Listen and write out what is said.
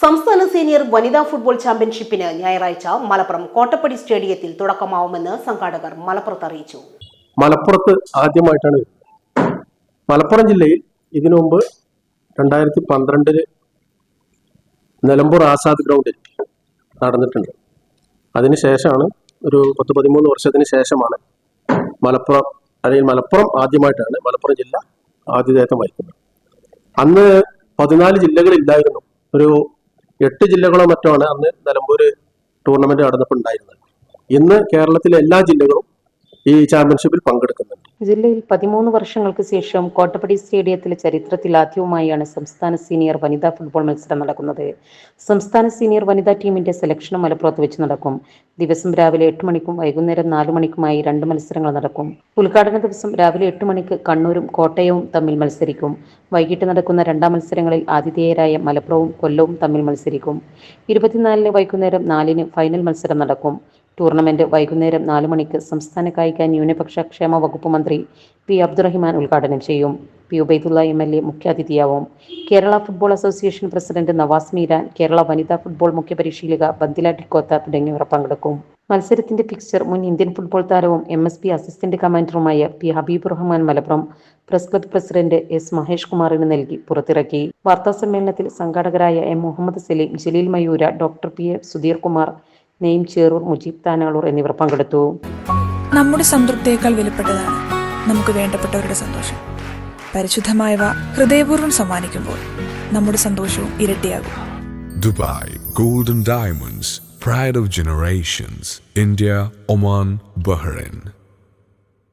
സംസ്ഥാന സീനിയർ വനിതാ ഫുട്ബോൾ ചാമ്പ്യൻഷിപ്പിന് ഞായറാഴ്ച മലപ്പുറം കോട്ടപ്പടി സ്റ്റേഡിയത്തിൽ തുടക്കമാവുമെന്ന് സംഘാടകർ മലപ്പുറത്ത് അറിയിച്ചു. മലപ്പുറത്ത് ആദ്യമായിട്ടാണ് മലപ്പുറം ജില്ലയിൽ ഇതിനു മുമ്പ് രണ്ടായിരത്തി പന്ത്രണ്ടിൽ നിലമ്പൂർ ആസാദ് ഗ്രൗണ്ടിൽ നടന്നിട്ടുണ്ട്. അതിനുശേഷമാണ് ഒരു പത്ത് പതിമൂന്ന് വർഷത്തിന് ശേഷമാണ് മലപ്പുറം അല്ലെങ്കിൽ മലപ്പുറം ആദ്യമായിട്ടാണ് മലപ്പുറം ജില്ല ആതിഥേയത്വം വഹിക്കുന്നത്. അന്ന് പതിനാല് ജില്ലകളില്ലായിരുന്നു ഒരു എട്ട് ജില്ലകളോ മറ്റോ ആണ് അന്ന് നിലമ്പൂർ ടൂർണമെന്റ് നടന്നപ്പോൾ ഉണ്ടായിരുന്നത് ഇന്ന് കേരളത്തിലെ എല്ലാ ജില്ലകളും ഈ ചാമ്പ്യൻഷിപ്പിൽ പങ്കെടുക്കുന്നുണ്ട്. ജില്ലയിൽ പതിമൂന്ന് വർഷങ്ങൾക്ക് ശേഷം കോട്ടപ്പടി സ്റ്റേഡിയത്തിലെ ചരിത്രത്തിൽ ആദ്യവുമായാണ് സംസ്ഥാന സീനിയർ വനിതാ ഫുട്ബോൾ മത്സരം നടക്കുന്നത്. സംസ്ഥാന സീനിയർ വനിതാ ടീമിന്റെ സെലക്ഷനും മലപ്പുറത്ത് വെച്ച് നടക്കും. ദിവസം രാവിലെ എട്ട് മണിക്കും വൈകുന്നേരം നാലു മണിക്കുമായി രണ്ട് മത്സരങ്ങൾ നടക്കും. ഉദ്ഘാടന ദിവസം രാവിലെ എട്ട് മണിക്ക് കണ്ണൂരും കോട്ടയവും തമ്മിൽ മത്സരിക്കും. വൈകിട്ട് നടക്കുന്ന രണ്ടാം മത്സരങ്ങളിൽ ആതിഥേയരായ മലപ്പുറവും കൊല്ലവും തമ്മിൽ മത്സരിക്കും. ഇരുപത്തിനാലിന് വൈകുന്നേരം നാലിന് ഫൈനൽ മത്സരം നടക്കും. ടൂർണമെന്റ് വൈകുന്നേരം നാല് മണിക്ക് സംസ്ഥാന കായിക ന്യൂനപക്ഷ ക്ഷേമ വകുപ്പ് മന്ത്രി പി അബ്ദുറഹിമാൻ ഉദ്ഘാടനം ചെയ്യും. P Ubaidulla M L A മുഖ്യാതിഥിയാവും. Kerala football association president Navas Meeran Kerala വനിതാ ഫുട്ബോൾ മുഖ്യപരിശീലക ബന്ദില ഡിക്കോത്ത തുടങ്ങിയവർ പങ്കെടുക്കും. മത്സരത്തിന്റെ ഫിക്സ്ചർ മുൻ ഇന്ത്യൻ ഫുട്ബോൾ താരവും M S P assistant കമാൻഡറുമായ P Habeeb Rahman Malappuram press club president S Mahesh കുമാറിന് നൽകി പുറത്തിറക്കി. വാർത്താ സമ്മേളനത്തിൽ സംഘാടകരായ M Muhammad Saleem Jaleel Mayura doctor P A Sudheer Kumar Naim Cherur Mujeeb Tanalur എന്നിവർ പങ്കെടുത്തു. നമ്മുടെ സംതൃപ്തിയേക്കാൾ വിലപ്പെട്ടതാണ് നമുക്ക് വേണ്ടപ്പെട്ടവരുടെ സന്തോഷം. പരിശുദ്ധമായവ ഹൃദയപൂർവം സമ്മാനിക്കുമ്പോൾ നമ്മുടെ സന്തോഷവും ഇരട്ടിയാകും. Dubai golden diamonds pride of generations India Oman Bahrain.